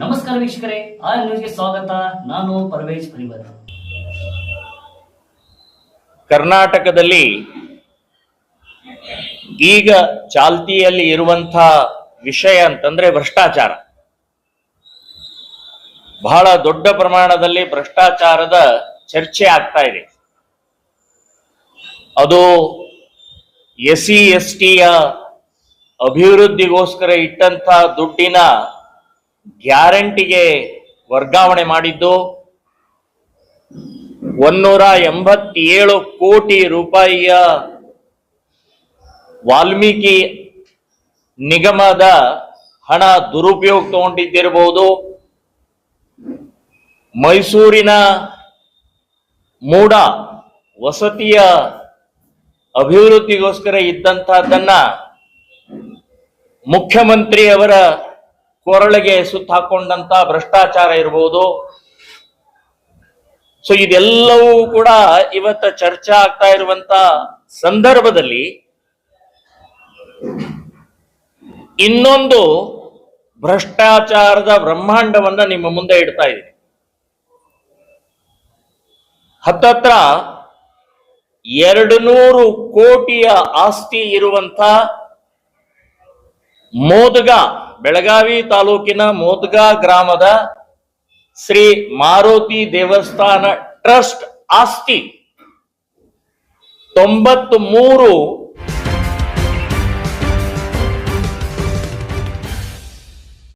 ನಮಸ್ಕಾರ ವೀಕ್ಷಕರೇ, ಆರ್ ನ್ಯೂಸ್ಗೆ ಸ್ವಾಗತ. ನಾನು ಪರವೇಶ್ ಪರಿವರ್. ಕರ್ನಾಟಕದಲ್ಲಿ ಈಗ ಚಾಲ್ತಿಯಲ್ಲಿ ಇರುವಂತ ವಿಷಯ ಅಂತಂದ್ರೆ ಭ್ರಷ್ಟಾಚಾರ. ಬಹಳ ದೊಡ್ಡ ಪ್ರಮಾಣದಲ್ಲಿ ಭ್ರಷ್ಟಾಚಾರದ ಚರ್ಚೆ ಆಗ್ತಾ ಇದೆ. ಅದು ಎಸ್ ಸಿ ಎಸ್ ಟಿಯ ಅಭಿವೃದ್ಧಿಗೋಸ್ಕರ ಇಟ್ಟಂತ ದುಡ್ಡಿನ ಗ್ಯಾರಂಟಿಗೆ ವರ್ಗಾವಣೆ ಮಾಡಿದ್ದು ಒನ್ನೂರ ಎಂಬತ್ತೇಳು ಕೋಟಿ ರೂಪಾಯಿಯ ವಾಲ್ಮೀಕಿ ನಿಗಮದ ಹಣ ದುರುಪಯೋಗ ತಗೊಂಡಿದ್ದಿರಬಹುದು ಮೈಸೂರಿನ ಮೂಡ ವಸತಿಯ ಅಭಿವೃದ್ಧಿಗೋಸ್ಕರ ಇದ್ದಂತಹದ್ದನ್ನ ಮುಖ್ಯಮಂತ್ರಿಯವರ ಕೊರಳಿಗೆ ಸುತ್ತ ಹಾಕೊಂಡಂತ ಭ್ರಷ್ಟಾಚಾರ ಇರಬಹುದು ಸೊ ಇದೆಲ್ಲವೂ ಕೂಡ ಇವತ್ತ ಚರ್ಚೆ ಆಗ್ತಾ ಇರುವಂತ ಸಂದರ್ಭದಲ್ಲಿ ಇನ್ನೊಂದು ಭ್ರಷ್ಟಾಚಾರದ ಬ್ರಹ್ಮಾಂಡವನ್ನ ನಿಮ್ಮ ಮುಂದೆ ಇಡ್ತಾ ಇದೆ ಹತ್ತತ್ರ ಎರಡು ನೂರು ಕೋಟಿಯ ಆಸ್ತಿ ಇರುವಂತ ಮೋದಗ ಬೆಳಗಾವಿ ತಾಲೂಕಿನ ಮೋದ್ಗ ಗ್ರಾಮದ ಶ್ರೀ ಮಾರುತಿ ದೇವಸ್ಥಾನ ಟ್ರಸ್ಟ್ ಆಸ್ತಿ ತೊಂಬತ್ ಮೂರು